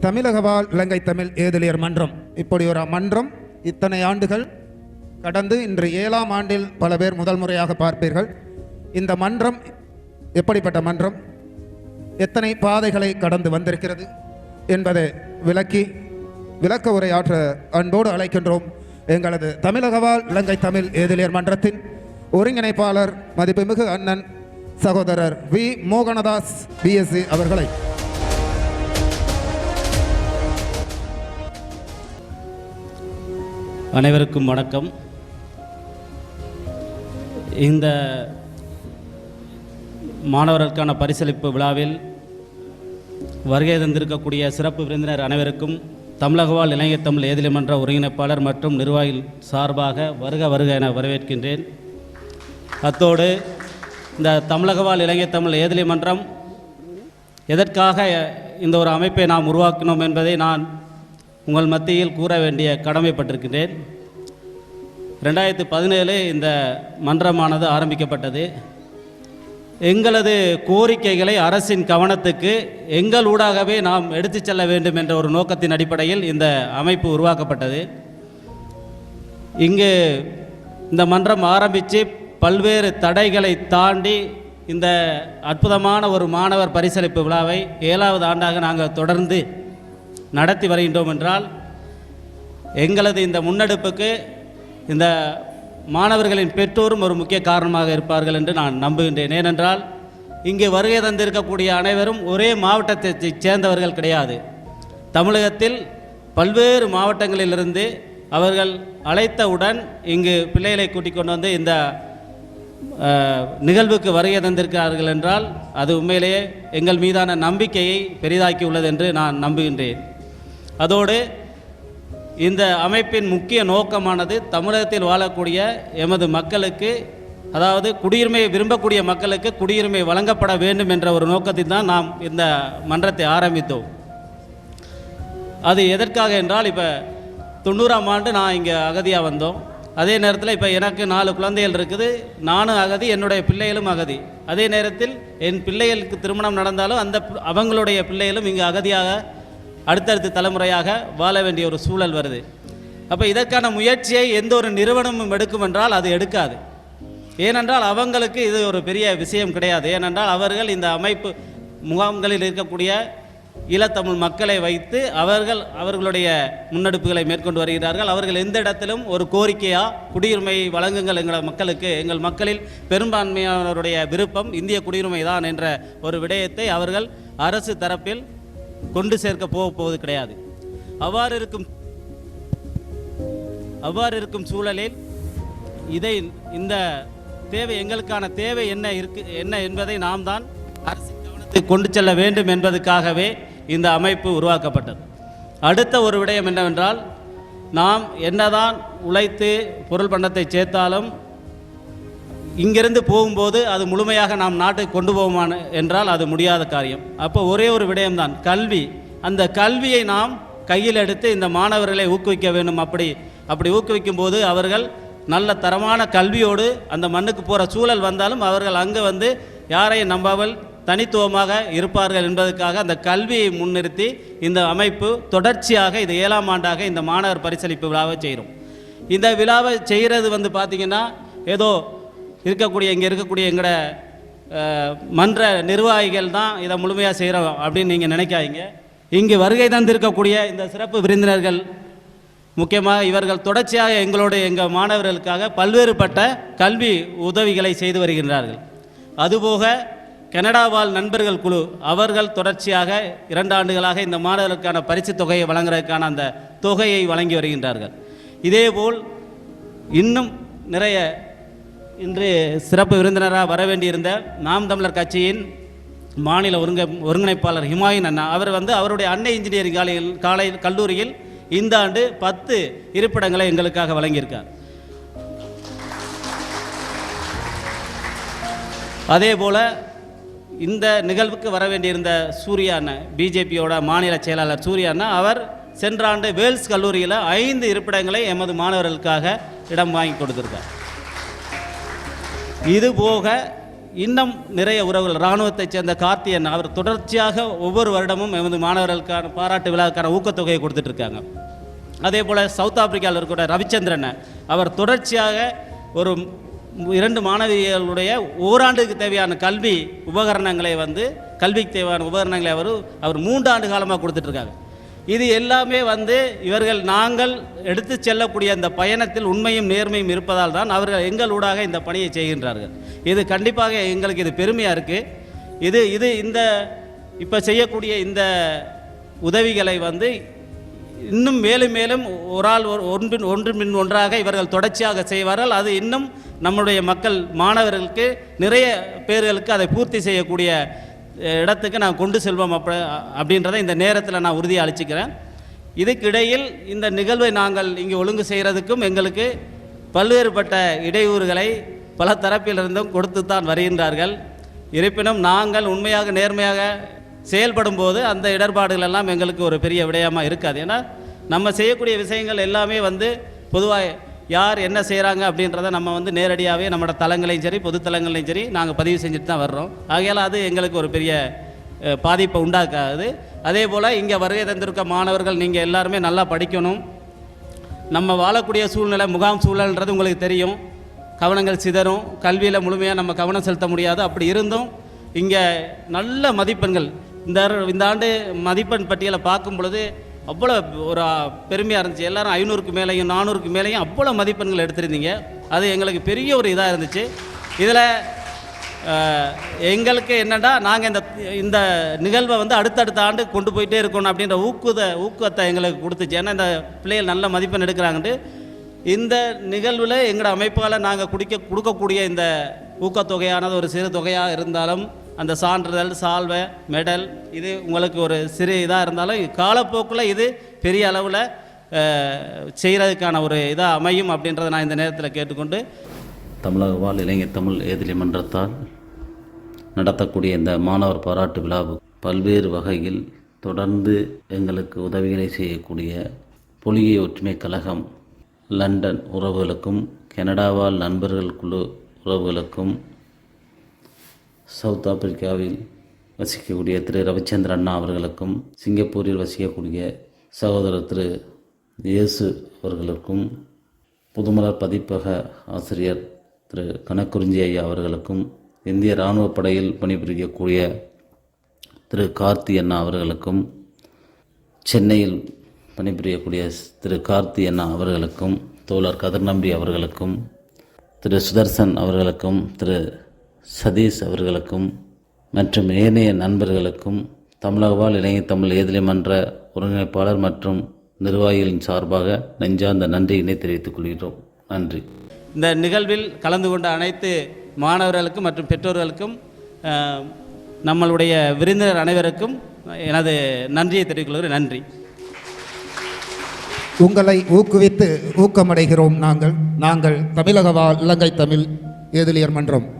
தமிழக வாழ் இலங்கை தமிழ் ஏதிலியர் மன்றம். இப்படி ஒரு மன்றம் இத்தனை ஆண்டுகள் கடந்து இன்று ஏழாம் ஆண்டில் பல பேர் முதல் முறையாக பார்ப்பீர்கள். இந்த மன்றம் எப்படிப்பட்ட மன்றம்? எத்தனை பாதைகளை கடந்து வந்திருக்கிறது என்பதை விளக்கி விளக்க உரையாற்ற அன்போடு அழைக்கின்றோம் எங்களது தமிழக வாழ் இலங்கை தமிழ் ஏதிலியர் மன்றத்தின் ஒருங்கிணைப்பாளர் மதிப்புமிகு அண்ணன் சகோதரர் வி. மோகனதாஸ் பிஎஸ்சி அவர்களை அனைவருக்கும் வணக்கம். இந்த மாணவர்களுக்கான பரிசளிப்பு விழாவில் வருகை தந்திருக்கக்கூடிய சிறப்பு விருந்தினர் அனைவருக்கும் தமிழகவாழ் இளைஞர் தமிழ் ஏதிலிமன்ற ஒருங்கிணைப்பாளர் மற்றும் நிர்வாகிகள் சார்பாக வருக வருக என வரவேற்கின்றேன். அத்தோடு இந்த தமிழகவால் இளைஞர் தமிழ் ஏதிலிமன்றம் எதற்காக இந்த ஒரு அமைப்பை நாம் உருவாக்கினோம் என்பதை நான் உங்கள் மத்தியில் கூற வேண்டிய கடமைப்பட்டிருக்கின்றேன். ரெண்டாயிரத்து பதினேழு இந்த மன்றமானது ஆரம்பிக்கப்பட்டது. எங்களது கோரிக்கைகளை அரசின் கவனத்துக்கு எங்கள் ஊடாகவே நாம் எடுத்துச் செல்ல வேண்டும் என்ற ஒரு நோக்கத்தின் அடிப்படையில் இந்த அமைப்பு உருவாக்கப்பட்டது. இங்கு இந்த மன்றம் ஆரம்பித்து பல்வேறு தடைகளை தாண்டி இந்த அற்புதமான ஒரு மாணவர் பரிசளிப்பு விழாவை ஏழாவது ஆண்டாக நாங்கள் தொடர்ந்து நடத்தி வருகின்றோம் என்றால் எங்களது இந்த முன்னெடுப்புக்கு இந்த மாணவர்களின் பெற்றோரும் ஒரு முக்கிய காரணமாக இருப்பார்கள் என்று நான் நம்புகின்றேன். ஏனென்றால் இங்கு வருகை தந்திருக்கக்கூடிய அனைவரும் ஒரே மாவட்டத்தைச் சேர்ந்தவர்கள் கிடையாது. தமிழகத்தில் பல்வேறு மாவட்டங்களிலிருந்து அவர்கள் அழைத்தவுடன் இங்கு பிள்ளைகளை கூட்டிக் கொண்டு வந்து இந்த நிகழ்வுக்கு வருகை தந்திருக்கிறார்கள் என்றால் அது உண்மையிலேயே எங்கள் மீதான நம்பிக்கையை பெரிதாக்கி உள்ளது என்று நான் நம்புகின்றேன். அதோடு இந்த அமைப்பின் முக்கிய நோக்கமானது தமிழகத்தில் வாழக்கூடிய எமது மக்களுக்கு அதாவது குடியுரிமையை விரும்பக்கூடிய மக்களுக்கு குடியுரிமை வழங்கப்பட வேண்டும் என்ற ஒரு நோக்கத்தில் தான் நாம் இந்த மன்றத்தை ஆரம்பித்தோம். அது எதற்காக என்றால் இப்போ தொண்ணூறாம் ஆண்டு நான் இங்கே அகதியாக வந்தோம். அதே நேரத்தில் இப்போ எனக்கு நாலு குழந்தைகள் இருக்குது நானும் அகதி என்னுடைய பிள்ளைகளும் அகதி. அதே நேரத்தில் என் பிள்ளைகளுக்கு திருமணம் நடந்தாலும் அந்த அவங்களுடைய பிள்ளைகளும் இங்கே அகதியாக அடுத்தடுத்த தலைமுறையாக வாழ வேண்டிய ஒரு சூழல் வருது. அப்போ இதற்கான முயற்சியை எந்த ஒரு நிறுவனமும் எடுக்கும் என்றால் அது எடுக்காது. ஏனென்றால் அவங்களுக்கு இது ஒரு பெரிய விஷயம் கிடையாது. ஏனென்றால் அவர்கள் இந்த அமைப்பு முகாம்களில் இருக்கக்கூடிய ஈழத்தமிழ் மக்களை வைத்து அவர்கள் அவர்களுடைய முன்னெடுப்புகளை மேற்கொண்டு வருகிறார்கள். அவர்கள் எந்த இடத்திலும் ஒரு கோரிக்கையாக குடியுரிமை வழங்குங்கள் எங்கள் மக்களுக்கு எங்கள் மக்களில் பெரும்பான்மையானவருடைய விருப்பம் இந்திய குடியுரிமை தான் என்ற ஒரு விடயத்தை அவர்கள் அரசு தரப்பில் கொண்டு சேர்க்க போக போவது கிடையாது. அவ்வாறு இருக்கும் அவ்வாறு இருக்கும் சூழலில் இதை இந்த தேவை எங்களுக்கான தேவை என்ன இருக்கு என்ன என்பதை நாம் தான் அரசின் கவனத்தை கொண்டு செல்ல வேண்டும் என்பதற்காகவே இந்த அமைப்பு உருவாக்கப்பட்டது. அடுத்த ஒரு விடயம் என்னவென்றால் நாம் என்னதான் உழைத்து பொருள் பண்டத்தை சேர்த்தாலும் இங்கிருந்து போகும்போது அது முழுமையாக நாம் நாட்டுக்கு கொண்டு போவோமான என்றால் அது முடியாத காரியம். அப்போ ஒரே ஒரு விடயம்தான் கல்வி. அந்த கல்வியை நாம் கையில் எடுத்து இந்த மாணவர்களை ஊக்குவிக்க வேண்டும். அப்படி அப்படி ஊக்குவிக்கும் போது அவர்கள் நல்ல தரமான கல்வியோடு அந்த மண்ணுக்கு போகிற சூழல் வந்தாலும் அவர்கள் அங்கே வந்து யாரையும் நம்பாமல் தனித்துவமாக இருப்பார்கள் என்பதற்காக அந்த கல்வியை முன்னிறுத்தி இந்த அமைப்பு தொடர்ச்சியாக இது ஏழாம் ஆண்டாக இந்த மாணவர் பரிசளிப்பு விழாவை செய்கிறோம். இந்த விழாவை செய்கிறது வந்து பார்த்திங்கன்னா ஏதோ இருக்கக்கூடிய இங்கே இருக்கக்கூடிய எங்களோட மன்ற நிர்வாகிகள் தான் இதை முழுமையாக செய்கிறோம் அப்படின்னு நீங்கள் நினைக்காதீங்க. இங்கு வருகை தந்திருக்கக்கூடிய இந்த சிறப்பு விருந்தினர்கள் முக்கியமாக இவர்கள் தொடர்ச்சியாக எங்களுடைய எங்கள் மாணவர்களுக்காக பல்வேறுபட்ட கல்வி உதவிகளை செய்து வருகின்றார்கள். அதுபோக கனடா வாழ் நண்பர்கள் குழு அவர்கள் தொடர்ச்சியாக இரண்டு ஆண்டுகளாக இந்த மாணவர்களுக்கான பரிசு தொகையை வழங்குறதுக்கான அந்த தொகையை வழங்கி வருகின்றார்கள். இதேபோல் இன்னும் நிறைய இன்று சிறப்பு விருந்தினராக வர வேண்டியிருந்த நாம் தமிழர் கட்சியின் மாநில ஒருங்க ஒருங்கிணைப்பாளர் ஹிமாயின் அண்ணா. அவர் வந்து அவருடைய அன்னை இன்ஜினியரிங் காலையில் காலை கல்லூரியில் இந்த ஆண்டு பத்து இருப்பிடங்களை எங்களுக்காக வழங்கியிருக்கார். அதே போல் இந்த நிகழ்வுக்கு வர வேண்டியிருந்த சூர்யா அண்ணன் பிஜேபியோட மாநில செயலாளர் சூர்யா அண்ணா அவர் சென்ற ஆண்டு வேல்ஸ் கல்லூரியில் ஐந்து இருப்பிடங்களை எமது மாணவர்களுக்காக இடம் வாங்கி கொடுத்திருக்கார். இது போக இன்னும் நிறைய உறவுகள். இராணுவத்தைச் சேர்ந்த கார்த்தியன் அவர் தொடர்ச்சியாக ஒவ்வொரு வருடமும் எமது மாணவர்களுக்கான பாராட்டு விழாவுக்கான ஊக்கத்தொகையை கொடுத்துட்டு இருக்காங்க அதே போல் சவுத் ஆப்பிரிக்காவில் இருக்கிற ரவிச்சந்திரன் அவர் தொடர்ச்சியாக ஒரு இரண்டு மாணவிகளுடைய ஓராண்டுக்கு தேவையான கல்வி உபகரணங்களை வந்து கல்விக்கு தேவையான உபகரணங்களை அவர் அவர் மூன்று ஆண்டு காலமாக கொடுத்துட்ருக்காங்க. இது எல்லாமே வந்து இவர்கள் நாங்கள் எடுத்து செல்லக்கூடிய அந்த பயணத்தில் உண்மையும் நேர்மையும் இருப்பதால் தான் அவர்கள் எங்களூடாக இந்த பணியை செய்கின்றார்கள். இது கண்டிப்பாக எங்களுக்கு இது பெருமையாக இருக்குது இது இது இந்த இப்போ செய்யக்கூடிய இந்த உதவிகளை வந்து இன்னும் மேலும் மேலும் ஒரு ஆள் ஒன்றின் ஒன்று மின் ஒன்றாக இவர்கள் தொடர்ச்சியாக செய்வார்கள். அது இன்னும் நம்முடைய மக்கள் மாணவர்களுக்கு நிறைய பேர்களுக்கு அதை பூர்த்தி செய்யக்கூடிய இடத்துக்கு நான் கொண்டு செல்வோம் அப்ப அப்படின்றத இந்த நேரத்தில் நான் உறுதியாக அளிச்சுக்கிறேன். இதுக்கிடையில் இந்த நிகழ்வை நாங்கள் இங்கே ஒழுங்கு செய்கிறதுக்கும் எங்களுக்கு பல்வேறுபட்ட இடையூறுகளை பல தரப்பிலிருந்தும் கொடுத்து தான் வருகின்றார்கள். இருப்பினும் நாங்கள் உண்மையாக நேர்மையாக செயல்படும் போது அந்த இடர்பாடுகள் எல்லாம் எங்களுக்கு ஒரு பெரிய விடயமாக இருக்காது. ஏன்னா நம்ம செய்யக்கூடிய விஷயங்கள் எல்லாமே வந்து பொதுவாக யார் என்ன செய்கிறாங்க அப்படின்றத நம்ம வந்து நேரடியாகவே நம்மளோட தளங்களையும் சரி பொது தளங்களையும் சரி நாங்கள் பதிவு செஞ்சுட்டு தான் வர்றோம். ஆகையால் அது எங்களுக்கு ஒரு பெரிய பாதிப்பை உண்டாக்காது. அதே போல் இங்கே வருகை தந்திருக்க மாணவர்கள் நீங்கள் எல்லாருமே நல்லா படிக்கணும். நம்ம வாழக்கூடிய சூழ்நிலை முகாம் சூழல்ன்றது உங்களுக்கு தெரியும். கவனங்கள் சிதறும். கல்வியில் முழுமையாக நம்ம கவனம் செலுத்த முடியாது. அப்படி இருந்தும் இங்கே நல்ல மதிப்பெண்கள். இந்த இந்த ஆண்டு மதிப்பெண் பட்டியலை பார்க்கும் பொழுது அவ்வளோ ஒரு பெருமையாக இருந்துச்சு. எல்லாரும் ஐநூறுக்கு மேலேயும் நானூறுக்கு மேலேயும் அவ்வளோ மதிப்பெண்கள் எடுத்திருந்தீங்க. அது எங்களுக்கு பெரிய ஒரு இதாக இருந்துச்சு. இதில் எங்களுக்கு என்னென்னா நாங்கள் இந்த இந்த நிகழ்வை வந்து அடுத்தடுத்த ஆண்டு கொண்டு போயிட்டே இருக்கணும் அப்படின்ற ஊக்குத ஊக்கத்தை எங்களுக்கு கொடுத்துச்சு. ஏன்னா இந்த பிள்ளைகள் நல்ல மதிப்பெண் எடுக்கிறாங்கன்ட்டு இந்த நிகழ்வில் எங்களோட அமைப்பால் நாங்கள் குடிக்க கொடுக்கக்கூடிய இந்த ஊக்கத்தொகையானது ஒரு சிறு தொகையாக இருந்தாலும் அந்த சான்றிதழ் சால்வை மெடல் இது உங்களுக்கு ஒரு சிறு இதாக இருந்தாலும் காலப்போக்கில் இது பெரிய அளவில் செய்கிறதுக்கான ஒரு இதாக அமையும் அப்படின்றத நான் இந்த நேரத்தில் கேட்டுக்கொண்டு தமிழக வாழ் இளைஞர் தமிழ் ஏதிலி மன்றத்தால் நடத்தக்கூடிய இந்த மாணவர் பாராட்டு விழாவு பல்வேறு வகையில் தொடர்ந்து எங்களுக்கு உதவிகளை செய்யக்கூடிய புலிகை ஒற்றுமை கழகம் லண்டன் உறவுகளுக்கும் கனடாவால் நண்பர்கள் குழு உறவுகளுக்கும் சவுத் ஆப்பிரிக்காவில் வசிக்கக்கூடிய திரு ரவிச்சந்திர அண்ணா அவர்களுக்கும் சிங்கப்பூரில் வசிக்கக்கூடிய சகோதரர் திரு இயேசு அவர்களுக்கும் புதுமலர் பதிப்பக ஆசிரியர் திரு கனக்குறிஞ்சி ஐயா அவர்களுக்கும் இந்திய இராணுவ படையில் பணிபுரியக்கூடிய திரு கார்த்தி அண்ணா அவர்களுக்கும் சென்னையில் பணிபுரியக்கூடிய திரு கார்த்தி அண்ணா அவர்களுக்கும் தோழர் கதிர்நம்பி அவர்களுக்கும் திரு சுதர்சன் அவர்களுக்கும் திரு சதீஷ் அவர்களுக்கும் மற்றும் ஏனைய நண்பர்களுக்கும் தமிழகவாழ் இளைஞர் தமிழ் ஏதிலை மன்ற ஒருங்கிணைப்பாளர் மற்றும் நிர்வாகிகளின் சார்பாக நெஞ்சார்ந்த நன்றியினை தெரிவித்துக் கொள்கிறோம் நன்றி. இந்த நிகழ்வில் கலந்து கொண்ட அனைத்து மாணவர்களுக்கும் மற்றும் பெற்றோர்களுக்கும் நம்மளுடைய விருந்தினர் அனைவருக்கும் எனது நன்றியை தெரிவித்துக் கொள்கிறேன். நன்றி. உங்களை ஊக்குவித்து ஊக்கமடைகிறோம் நாங்கள். நாங்கள் தமிழக வாழ் இலங்கை தமிழ் ஏதிலியர் மன்றம்.